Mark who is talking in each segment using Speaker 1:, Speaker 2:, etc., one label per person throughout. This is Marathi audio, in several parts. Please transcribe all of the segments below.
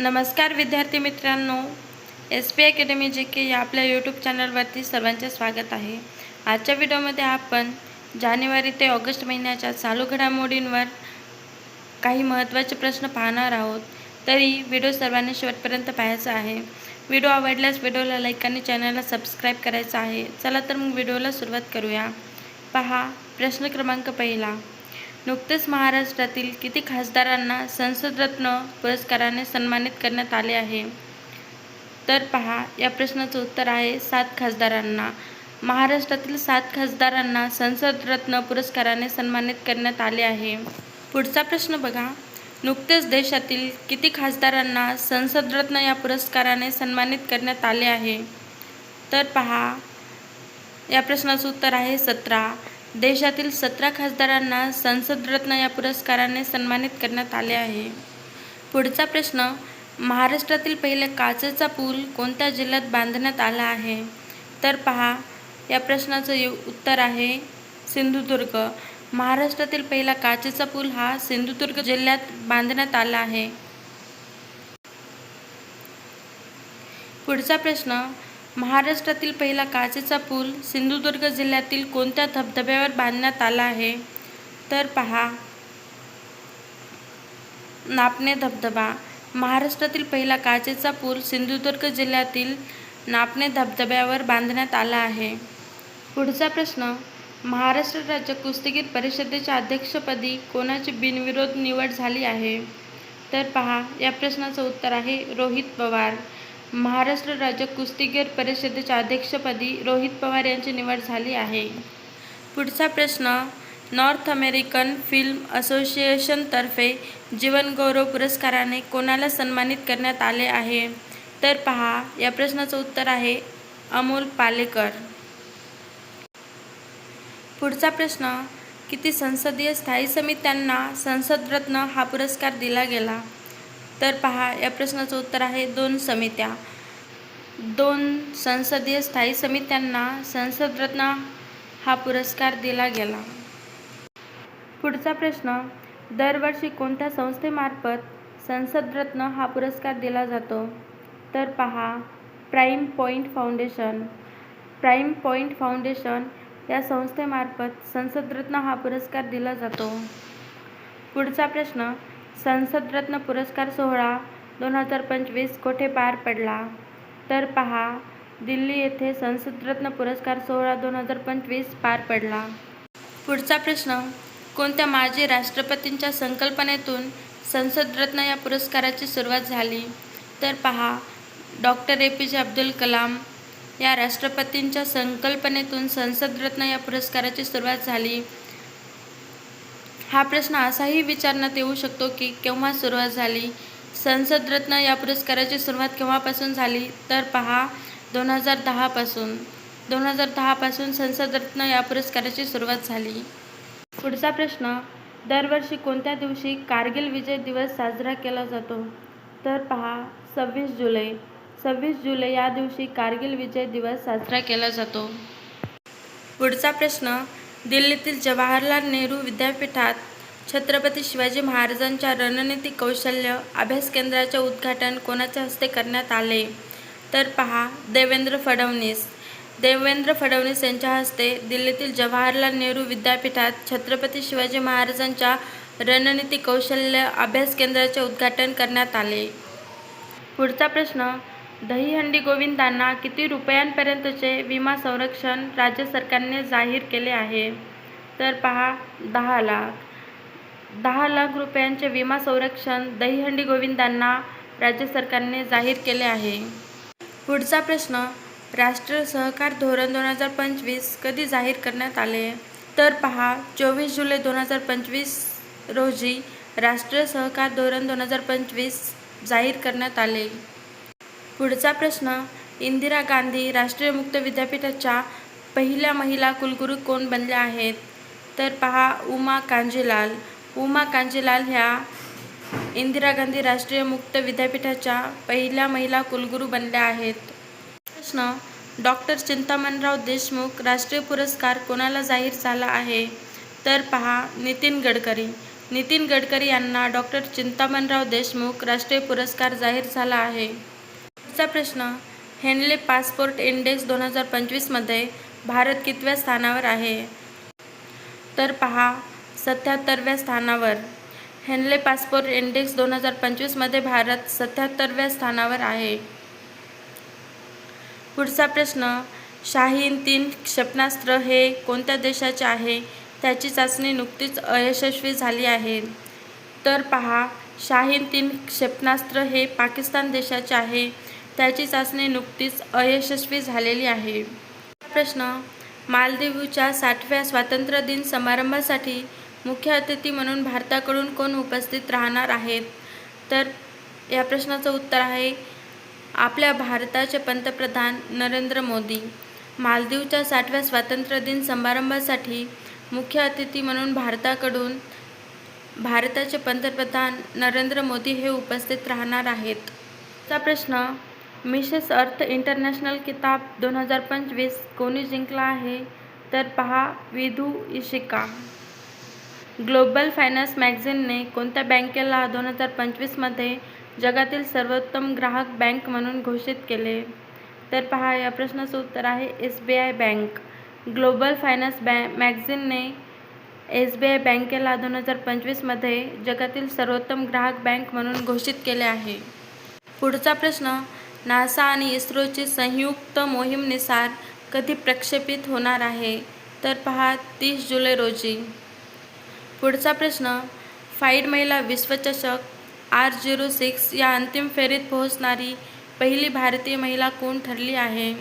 Speaker 1: नमस्कार विद्यार्थी मित्रांनो एस पी अकॅडमी जे के या आपल्या यूट्यूब चॅनलवरती सर्वांचे स्वागत आहे. आजच्या व्हिडिओमध्ये आपण जानेवारी ते ऑगस्ट महिन्याच्या चालू घडामोडींवर काही महत्त्वाचे प्रश्न पाहणार आहोत. तरी व्हिडिओ सर्वांनी शेवटपर्यंत पाहायचा आहे. व्हिडिओ आवडल्यास व्हिडिओला लाईक आणि चॅनलला सबस्क्राईब करायचं आहे. चला तर मग व्हिडिओला सुरुवात करूया. पहा प्रश्न क्रमांक पहिला. नुकतेच महाराष्ट्रातील किती खासदारांना संसदरत्न पुरस्काराने सन्मानित करण्यात आले आहे? तर पहा या प्रश्नाचं उत्तर आहे सात खासदारांना. महाराष्ट्रातील सात खासदारांना संसदरत्न पुरस्काराने सन्मानित करण्यात आले आहे. पुढचा प्रश्न बघा. नुकतेच देशातील किती खासदारांना संसदरत्न या पुरस्काराने सन्मानित करण्यात आले आहे? तर पहा या प्रश्नाचं उत्तर आहे सतरा. देशातील सतरा खासदारांना संसदरत्न या पुरस्काराने सन्मानित करण्यात आले आहे. पुढचा प्रश्न महाराष्ट्रातील पहिले काचेचा पूल कोणत्या जिल्ह्यात बांधण्यात आला आहे? तर पहा या प्रश्नाचं यु उत्तर आहे सिंधुदुर्ग. महाराष्ट्रातील पहिला काचेचा पूल हा सिंधुदुर्ग जिल्ह्यात बांधण्यात आला आहे. पुढचा प्रश्न महाराष्ट्रातील पहिला काचेचा पूल सिंधुदुर्ग जिल्ह्यातील कोणत्या धबधब्यावर बांधण्यात आला आहे? तर पहा. नापणे धबधबा. महाराष्ट्रातील पहिला काचेचा पूल सिंधुदुर्ग जिल्ह्यातील नापणे धबधब्यावर बांधण्यात आला आहे. पुढचा प्रश्न. महाराष्ट्र राज्य कुस्तीगीर परिषदेच्या अध्यक्षपदी कोणाची बिनविरोध निवड झाली आहे? तर पहा या प्रश्नाचं उत्तर आहे रोहित पवार. महाराष्ट्र राज्य कुस्तीगीर परिषदेच्या अध्यक्षपदी रोहित पवार यांची निवड झाली आहे. पुढचा प्रश्न नॉर्थ अमेरिकन फिल्म असोसिएशनतर्फे जीवनगौरव पुरस्काराने कोणाला सन्मानित करण्यात आले आहे? तर पहा या प्रश्नाचं उत्तर आहे अमोल पालेकर. पुढचा प्रश्न किती संसदीय स्थायी समित्यांना संसदरत्न हा पुरस्कार दिला गेला? तर पहा या प्रश्नाचं उत्तर आहे दोन समित्या. दोन संसदीय स्थायी समित्यांना संसदरत्न हा पुरस्कार दिला गेला. पुढचा प्रश्न दरवर्षी कोणत्या संस्थेमार्फत संसदरत्न हा पुरस्कार दिला जातो? तर पहा prime point foundation. Prime point foundation या संस्थेमार्फत संसदरत्न हा पुरस्कार दिला जातो. पुढचा प्रश्न संसदरत्न पुरस्कार सोहळा दोन हजार पंचवीस कोठे पार पडला? तर पहा दिल्ली येथे संसदरत्न पुरस्कार सोहळा दोन हजार पंचवीस पार पडला. पुढचा प्रश्न कोणत्या माजी राष्ट्रपतींच्या संकल्पनेतून संसदरत्न या पुरस्काराची सुरुवात झाली? तर पहा डॉक्टर ए पी जे अब्दुल कलाम या राष्ट्रपतींच्या संकल्पनेतून संसदरत्न या पुरस्काराची सुरुवात झाली. हा प्रश्न असाही विचारण्यात येऊ शकतो की केव्हा सुरुवात झाली? संसदरत्न या पुरस्काराची सुरुवात केव्हापासून झाली? तर पहा दोन हजार दहापासून दोन हजार दहापासून संसदरत्न या पुरस्काराची सुरुवात झाली. पुढचा प्रश्न दरवर्षी कोणत्या दिवशी कारगिल विजय दिवस साजरा केला जातो? तर पहा सव्वीस जुलै. सव्वीस जुलै या दिवशी कारगिल विजय दिवस साजरा केला जातो. पुढचा प्रश्न दिल्लीतील जवाहरलाल नेहरू विद्यापीठात छत्रपती शिवाजी महाराजांच्या रणनीती कौशल्य अभ्यास केंद्राचे उद्घाटन कोणाच्या हस्ते करण्यात आले? तर पहा देवेंद्र फडणवीस. देवेंद्र फडणवीस यांच्या हस्ते दिल्लीतील जवाहरलाल नेहरू विद्यापीठात छत्रपती शिवाजी महाराजांच्या रणनीती कौशल्य अभ्यास केंद्राचे उद्घाटन करण्यात आले. पुढचा प्रश्न दहीहंडी गोविंदांना किती रुपयांपर्यंतचे विमा संरक्षण राज्य सरकारने जाहीर केले आहे? तर पहा दहा लाख. दहा लाख रुपयांचे विमा संरक्षण दहीहंडी गोविंदांना राज्य सरकारने जाहीर केले आहे. पुढचा प्रश्न राष्ट्रीय सहकार धोरण दोन हजार पंचवीस कधी जाहीर करण्यात आले? तर पहा चोवीस जुलै दोन हजार पंचवीस रोजी राष्ट्रीय सहकार धोरण दोन हजार पंचवीस जाहीर करण्यात आले. पुढचा प्रश्न इंदिरा गांधी राष्ट्रीय मुक्त विद्यापीठाच्या पहिल्या महिला कुलगुरू कोण बनल्या आहेत? तर पहा उमा कांजीलाल. उमा कांजीलाल ह्या इंदिरा गांधी राष्ट्रीय मुक्त विद्यापीठाच्या पहिल्या महिला कुलगुरू बनल्या आहेत. प्रश्न डॉक्टर चिंतामणराव देशमुख राष्ट्रीय पुरस्कार कोणाला जाहीर झाला आहे? तर पहा नितीन गडकरी. नितीन गडकरी यांना डॉक्टर चिंतामणराव देशमुख राष्ट्रीय पुरस्कार जाहीर झाला आहे. पुढचा प्रश्न हेनले पासपोर्ट इंडेक्स दोन हजार पंचवीसमध्ये भारत कितव्या स्थानावर आहे? तर पहा सत्याहत्तरव्या स्थानावर. हेनले पासपोर्ट इंडेक्स दोन हजार पंचवीसमध्ये भारत सत्याहत्तरव्या स्थानावर आहे. पुढचा प्रश्न शाहीन तीन क्षेपणास्त्र हे कोणत्या देशाचे आहे? त्याची चाचणी नुकतीच अयशस्वी झाली आहे. तर पहा शाहीन तीन क्षेपणास्त्र हे पाकिस्तान देशाचे आहे. त्याची चाचणी नुकतीच अयशस्वी झालेली आहे. प्रश्न मालदीवच्या साठव्या स्वातंत्र्य दिन समारंभासाठी मुख्य अतिथी म्हणून भारताकडून कोण उपस्थित राहणार आहेत? तर या प्रश्नाचं उत्तर आहे आपल्या भारताचे पंतप्रधान नरेंद्र मोदी. मालदीवच्या साठव्या स्वातंत्र्य दिन समारंभासाठी मुख्य अतिथी म्हणून भारताकडून भारताचे पंतप्रधान नरेंद्र मोदी हे उपस्थित राहणार आहेत. चा प्रश्न मिसेस अर्थ इंटरनॅशनल किताब दोन हजार पंचवीस कोणी जिंकला आहे? तर पहा विधू इशिका. ग्लोबल फायनान्स मॅगझिनने कोणत्या बँकेला दोन हजार पंचवीसमध्ये जगातील सर्वोत्तम ग्राहक बँक म्हणून घोषित केले? तर पहा या प्रश्नाचं उत्तर आहे S B I bank. Global finance बॅ मॅगझिनने एस बी आय बँकेला दोन हजार पंचवीसमध्ये जगातील सर्वोत्तम ग्राहक बँक म्हणून घोषित केले आहे. पुढचा प्रश्न नासा आणि इस्रोची संयुक्त मोहीमनुसार कधी प्रक्षेपित होणार आहे? तर पहा तीस जुलै रोजी. पुढचा प्रश्न फाईड महिला विश्वचषक आर झिरो सिक्स या अंतिम फेरीत पोहोचणारी पहिली भारतीय महिला कोण ठरली आहे?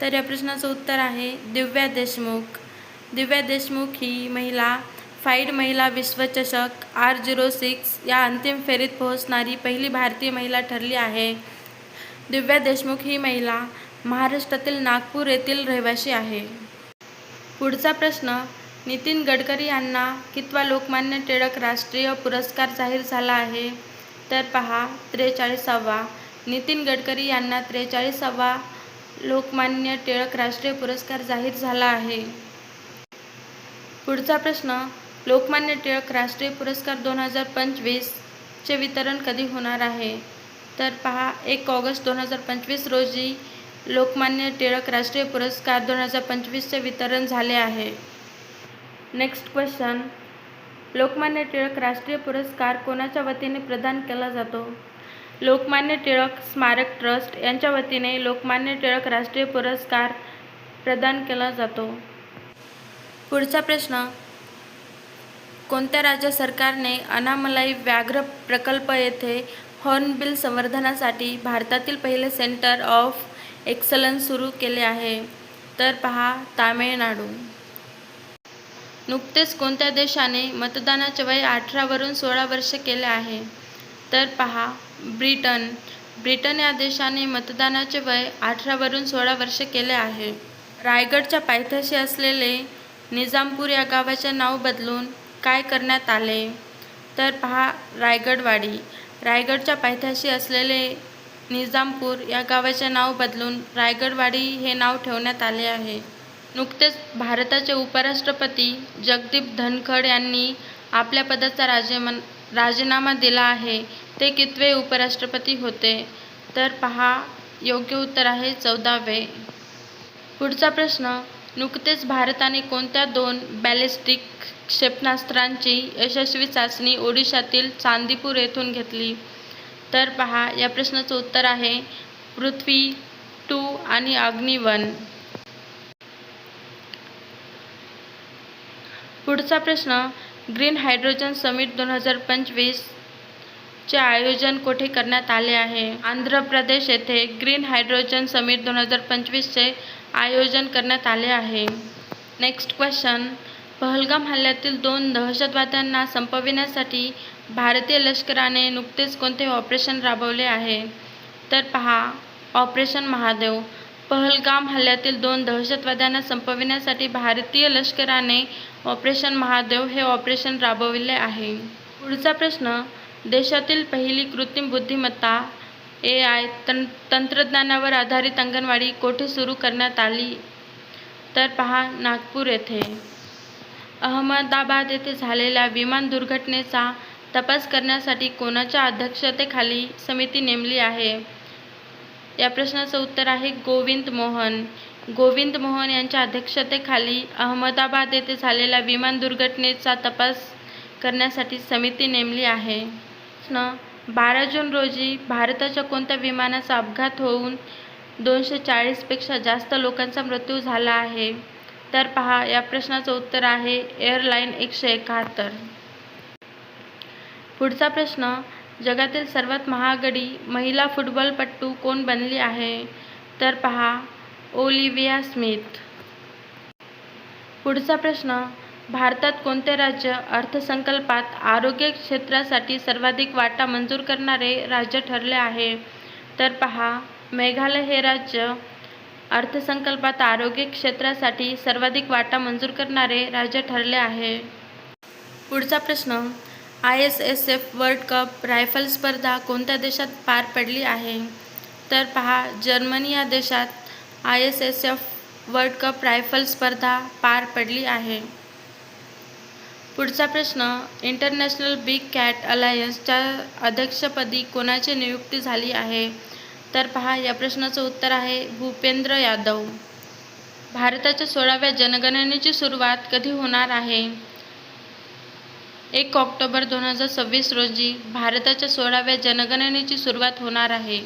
Speaker 1: तर या प्रश्नाचं उत्तर आहे दिव्या देशमुख. दिव्या देशमुख ही महिला फाईड महिला विश्वचषक आर झिरो सिक्स या अंतिम फेरीत पोहोचणारी पहिली भारतीय महिला ठरली आहे. दिव्या देशमुख ही महिला महाराष्ट्रातील नागपूर येथील रहिवासी आहे. पुढचा प्रश्न नितीन गडकरी यांना कितवा लोकमान्य टिळक राष्ट्रीय पुरस्कार जाहीर झाला आहे? तर पहा त्रेचाळीसावा. नितीन गडकरी यांना त्रेचाळीसावा लोकमान्य टिळक राष्ट्रीय पुरस्कार जाहीर झाला आहे. पुढचा प्रश्न लोकमान्य टिळक राष्ट्रीय पुरस्कार दोन हजार पंचवीसचे वितरण कधी होणार आहे? तर पहा एक ऑगस्ट दोन हजार पंचवीस रोजी लोकमान्य टिळक राष्ट्रीय पुरस्कार दोन हजार पंचवीसचे वितरण झाले आहे. नेक्स्ट क्वेश्चन लोकमान्य टिळक राष्ट्रीय पुरस्कार कोणाच्या वतीने प्रदान केला जातो? लोकमान्य टिळक स्मारक ट्रस्ट यांच्या वतीने लोकमान्य टिळक राष्ट्रीय पुरस्कार प्रदान केला जातो. पुढचा प्रश्न. कोणत्या राज्य सरकारने अनामलाई व्याघ्र प्रकल्प येथे हॉर्नबिल संवर्धनासाठी भारतातील पहिले सेंटर ऑफ एक्सलन्स सुरू केले आहे. तर पहा तामिळनाडू. नुकतेच कोणत्या देशाने मतदानाचे वय अठरावरून सोळा वर्ष केले आहे? तर पहा ब्रिटन. ब्रिटन या देशाने मतदानाचे वय अठरावरून सोळा वर्ष केले आहे. रायगडच्या पायथ्याशी असलेले निजामपूर या गावाचे नाव बदलून काय करण्यात आले? तर पहा रायगडवाडी. रायगडच्या पायथ्याशी असलेले निजामपूर या गावाचे नाव बदलून रायगडवाडी हे नाव ठेवण्यात आले आहे. नुकतेच भारताचे उपराष्ट्रपती जगदीप धनखड यांनी आपल्या पदाचा राजीमन राजीनामा दिला आहे. ते कितवे उपराष्ट्रपती होते? तर पहा योग्य उत्तर आहे चौदावे. पुढचा प्रश्न नुकतेच भारताने कोणत्या दोन बॅलिस्टिक क्षेपणास्त्रांची यशस्वी चाचणी ओडिशातील चांदीपूर येथून घेतली? तर पहा या प्रश्नाचं उत्तर आहे पृथ्वी टू आणि अग्निवन पुढचा प्रश्न ग्रीन हायड्रोजन समिट दोन हजार पंचवीस चे आयोजन कोठे करण्यात आले आहे? आंध्र प्रदेश येथे ग्रीन हायड्रोजन समिट दोन हजार पंचवीसचे आयोजन करण्यात आले आहे. नेक्स्ट क्वेश्चन पहलगाम हल्ल्यातील दोन दहशतवाद्यांना संपविण्यासाठी भारतीय लष्कराने नुकतेच कोणते ऑपरेशन राबवले आहे? तर पहा ऑपरेशन महादेव. पहलगाम हल्ल्यातील दोन दहशतवाद्यांना संपविण्यासाठी भारतीय लष्कराने ऑपरेशन महादेव हे ऑपरेशन राबविले आहे. पुढचा प्रश्न. देशातील पहिली कृत्रिम बुद्धिमत्ता ए आय तं तंत्रज्ञानावर आधारित अंगणवाडी कोठे सुरू करण्यात आली? तर पहा नागपूर येथे. अहमदाबाद येथे झालेल्या विमान दुर्घटनेचा तपास करण्यासाठी कोणाच्या अध्यक्षतेखाली समिती नेमली आहे? या प्रश्नाचं उत्तर आहे गोविंद मोहन. गोविंद मोहन यांच्या अध्यक्षतेखाली अहमदाबाद येथे झालेल्या विमान दुर्घटनेचा तपास करण्यासाठी समिती नेमली आहे. प्रश्न. बारा जून रोजी भारताच्या कोणत्या विमानाचा अपघात होऊन दोनशे चाळीसपेक्षा जास्त लोकांचा मृत्यू झाला आहे? तर पहा या प्रश्नाचं उत्तर आहे एअरलाईन एकशे एकाहत्तर. पुढचा प्रश्न जगातील सर्वात महागडी महिला फुटबॉलपटू कोण बनली आहे? तर पहा ओलिव्हिया स्मिथ. पुढचा प्रश्न भारतात कोणते राज्य अर्थसंकल्पात आरोग्य क्षेत्रासाठी सर्वाधिक वाटा मंजूर करणारे राज्य ठरले आहे? तर पहा मेघालय हे राज्य अर्थसंकल्पात आरोग्य क्षेत्रासाठी सर्वाधिक वाटा मंजूर करणारे राज्य ठरले आहे. पुढचा प्रश्न I S S F world cup rifle स्पर्धा कोणत्या देशात पार पडली आहे? तर पहा जर्मनी या देशात I S S F world cup rifle स्पर्धा पार पडली आहे. पुढचा प्रश्न इंटरनॅशनल बिग कॅट अलायन्सच्या अध्यक्षपदी कोणाची नियुक्ती झाली आहे? तर पहा या प्रश्नाचं उत्तर आहे भूपेंद्र यादव. भारताच्या सोळाव्या जनगणनेची सुरुवात कधी होणार आहे? एक ऑक्टोबर दोन हजार सव्वीस रोजी भारताच्या सोळाव्या जनगणनेची सुरुवात होणार आहे.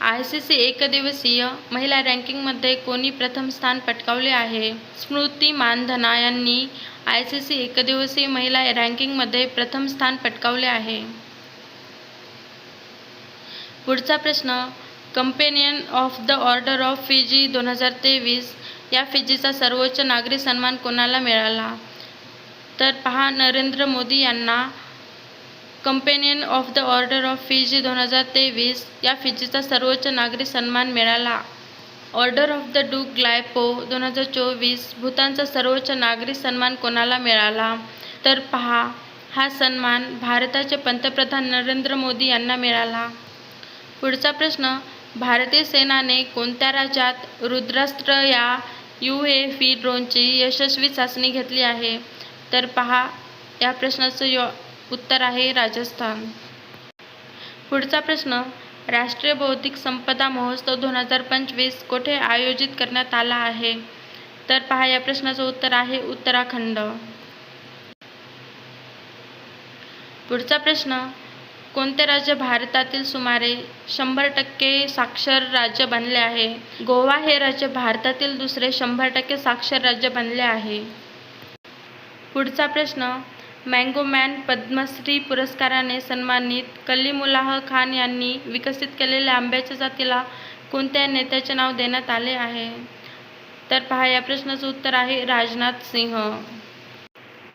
Speaker 1: आय सी सी एकदिवसीय महिला रँकिंगमध्ये कोणी प्रथम स्थान पटकावले आहे? स्मृती मानधना यांनी आय सी सी एकदिवसीय महिला रँकिंगमध्ये प्रथम स्थान पटकावले आहे. पुढचा प्रश्न companion of the order of Fiji दोन हजार तेवीस या फिजीचा सर्वोच्च नागरी सन्मान कोणाला मिळाला? तर पहा नरेंद्र मोदी यांना companion of the order of Fiji दोन हजार तेवीस या फिजीचा सर्वोच्च नागरी सन्मान मिळाला. ऑर्डर ऑफ द डू ग्लायपो दोन हजार चोवीस भूतानचा सर्वोच्च नागरी सन्मान कोणाला मिळाला? तर पहा हा सन्मान भारताचे पंतप्रधान नरेंद्र मोदी यांना मिळाला. पुढचा प्रश्न भारतीय सेनाने कोणत्या राज्यात रुद्रास्त्र या यू ए फी ड्रोनची यशस्वी चाचणी घेतली आहे? तर पहा या प्रश्नाचं यो उत्तर आहे राजस्थान. पुढचा प्रश्न राष्ट्रीय बौद्धिक संपदा महोत्सव दोन हजार पंचवीस कोठे आयोजित करण्यात आला आहे? तर पहा या प्रश्नाचं उत्तर आहे उत्तराखंड. पुढचा प्रश्न कोणते राज्य भारतातील सुमारे शंभर टक्के साक्षर राज्य बनले आहे? गोवा हे राज्य भारतातील दुसरे शंभर टक्के साक्षर राज्य बनले आहे. पुढचा प्रश्न मँगो मॅन पद्मश्री पुरस्काराने सन्मानित कलीमुल्लाह खान यांनी विकसित केलेल्या आंब्याच्या जातीला कोणत्या नेत्याचे नाव देण्यात आले आहे? तर पहा या प्रश्नाचं उत्तर आहे राजनाथ सिंह.